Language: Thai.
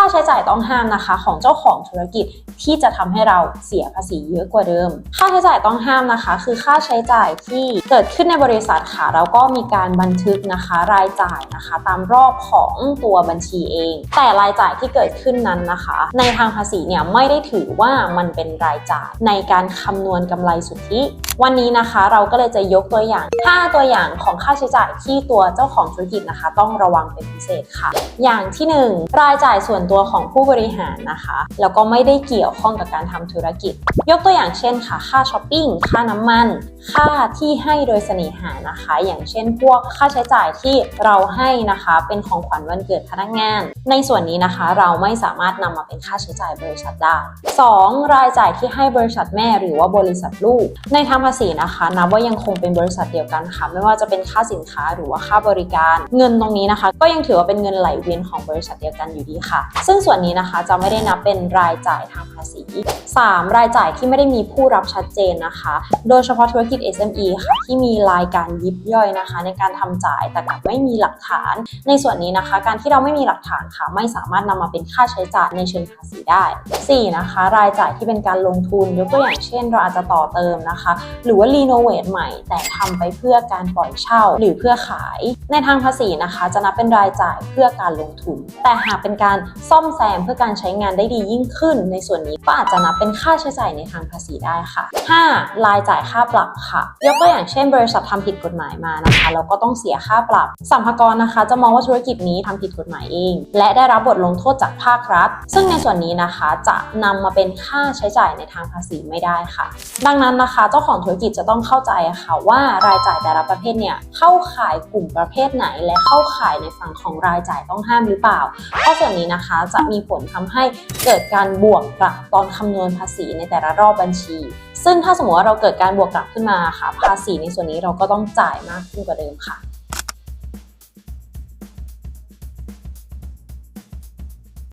ค่าใช้จ่ายต้องห้ามนะคะ ของเจ้าของธุรกิจที่จะทำให้เราเสียภาษีเยอะกว่าเดิม ค่าใช้จ่ายต้องห้ามนะคะ คือค่าใช้จ่ายที่เกิดขึ้นในบริษัทค่ะแล้วก็มีการบันทึกนะคะรายจ่ายนะคะ ตามรอบของตัวบัญชีเอง แต่รายจ่ายที่เกิดขึ้นนั้นนะคะ ในทางภาษีเนี่ยไม่ได้ถือว่ามันเป็นรายจ่ายในการคำนวณกำไรสุทธิ วันนี้นะคะเราก็เลยจะยกตัวอย่าง 5 ตัวอย่างของค่าใช้จ่ายที่ตัวเจ้าของธุรกิจนะคะ ต้องระวังเป็นพิเศษค่ะ อย่างที่ 1 รายจ่ายส่วนตัวของผู้บริหารนะคะ แล้วก็ไม่ได้เกี่ยวข้องกับการทำธุรกิจ ยกตัวอย่างเช่นค่ะ ค่าช้อปปิ้ง ค่าน้ำมัน ค่าที่ให้โดยเสน่หานะคะ อย่างเช่น พวกค่าใช้จ่ายที่เราให้นะคะ เป็นของขวัญวันเกิดพนักงาน ในส่วนนี้นะคะเราไม่สามารถนำมาเป็นค่าใช้จ่ายบริษัทได้ 2. รายจ่ายที่ให้บริษัทแม่หรือว่าบริษัทลูก ในทางภาษีนะคะนับว่ายังคงเป็นบริษัทเดียวกันค่ะ ไม่ว่าจะเป็นค่าสินค้าหรือว่าค่าบริการ เงินตรงนี้นะคะ ก็ยังถือว่าเป็นเงินไหลเวียนของบริษัทเดียวกันอยู่ดีค่ะซึ่งส่วนนี้นะคะจะไม่ได้นับเป็นรายจ่ายทางภาษี 3. รายจ่ายที่ไม่ได้มีผู้รับชัดเจนนะคะ โดยเฉพาะธุรกิจ SME ค่ะที่มีรายการยิบย่อยนะคะ ในการทำจ่ายแต่กลับไม่มีหลักฐาน ในส่วนนี้นะคะ การที่เราไม่มีหลักฐานค่ะ ไม่สามารถนำมาเป็นค่าใช้จ่ายในเชิงภาษีได้ 4. นะคะ รายจ่ายที่เป็นการลงทุนยกตัวอย่างเช่น เราอาจจะต่อเติมนะคะ หรือว่ารีโนเวทใหม่ แต่ทำไปเพื่อการปล่อยเช่า หรือเพื่อขาย ในทางภาษีนะคะ จะนับเป็นรายจ่ายเพื่อการลงทุน แต่หากเป็นการซ่อมแซมเพื่อการใช้งานได้ดียิ่งขึ้น ในส่วนนี้ก็อาจจะนับเป็นค่าใช้จ่ายในทางภาษีได้ค่ะ 5. รายจ่ายค่าปรับค่ะ ยกตัวอย่างเช่น บริษัททำผิดกฎหมายมานะคะแล้วก็ต้องเสียค่าปรับสัมภากรนะคะ จะมองว่าธุรกิจนี้ทำผิดกฎหมายเอง และได้รับบทลงโทษจากภาครัฐ ซึ่งในส่วนนี้นะคะจะนำมาเป็นค่าใช้จ่ายในทางภาษีไม่ได้ค่ะ ดังนั้นนะคะเจ้าของธุรกิจจะต้องเข้าใจค่ะว่ารายจ่ายแต่ละประเภทเนี่ยเข้าข่ายกลุ่มประเภทไหน และเข้าข่ายในฝั่งของรายจ่ายต้องห้ามหรือเปล่าเพราะส่วนนี้นะคะจะมีผลทำให้เกิดการบวกกลับตอนคำนวณภาษีในแต่ละรอบบัญชี ซึ่งถ้าสมมติว่าเราเกิดการบวกกลับขึ้นมาค่ะ ภาษีในส่วนนี้เราก็ต้องจ่ายมากขึ้นกว่าเดิมค่ะ